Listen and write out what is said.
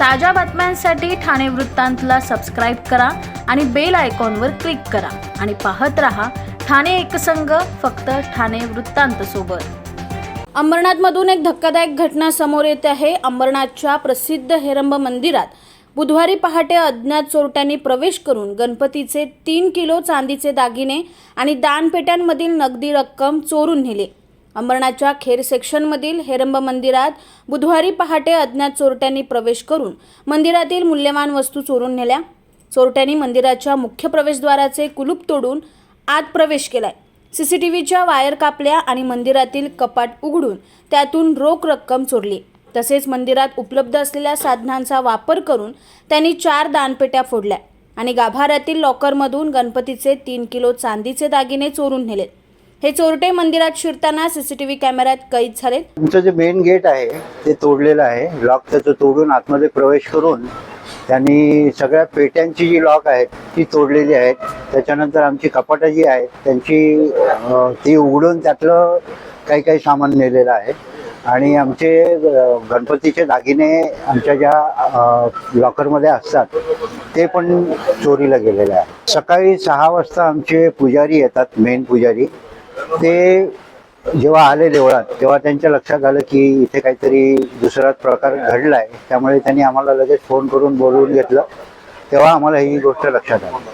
ताज्या बातम्यांसाठी ठाणे वृत्तांतला सबस्क्राईब करा आणि बेल आयकॉनवर क्लिक करा. आणि पाहत रहा ठाणे एकसंघ फक्त ठाणे वृत्तांत सोबत. अंबरनाथमधून एक धक्कादायक घटना समोर येते आहे. अंबरनाथच्या प्रसिद्ध हेरंब मंदिरात बुधवारी पहाटे अज्ञात चोरट्यांनी प्रवेश करून गणपतीचे तीन किलो चांदीचे दागिने आणि दानपेट्यांमधील नगदी रक्कम चोरून नेले. अंबरनाथच्या खेर सेक्शनमधील हेरंब मंदिरात बुधवारी पहाटे अज्ञात चोरट्यांनी प्रवेश करून मंदिरातील मूल्यवान वस्तू चोरून नेल्या. चोरट्यांनी मंदिराच्या मुख्य प्रवेशद्वाराचे कुलूप तोडून आत प्रवेश केलाय. व्हीच्या वायर कापल्या आणि मंदिरातील कपाट उघडून त्यातून रोख रक्कम चोरली. तसेच मंदिरात उपलब्ध असलेल्या साधनांचा वापर करून त्यांनी चार दानपेट्या फोडल्या आणि गाभाऱ्यातील लॉकरमधून गणपतीचे तीन किलो चांदीचे दागिने चोरून नेले हे चोरटे मंदिरात शिरताना सीसीटीव्ही कॅमेऱ्यात कैद झाले. तुमचं जे मेन गेट आहे ते तोडलेलं आहे. लॉक त्याचं तोडून आतमध्ये प्रवेश करून त्यांनी सगळ्या पेट्यांची जी लॉक आहेत ती तोडलेली आहेत. त्याच्यानंतर आमची कपाटं जी आहेत त्यांची अं, ती उघडून त्यातलं काही काही सामान नेलेलं आहे. आणि आमचे अं, गणपतीचे दागिने आमच्या ज्या अं, लॉकरमध्ये असतात ते पण चोरीला गेलेले आहे सकाळी सहा वाजता आमचे पुजारी येतात मेन पुजारी. ते जेव्हा आले देवळात तेव्हा त्यांच्या लक्षात आलं की इथे काहीतरी दुसराच प्रकार घडलाय. त्यामुळे त्यांनी आम्हाला लगेच फोन करून बोलवून घेतलं. तेव्हा आम्हाला ही गोष्ट लक्षात आली.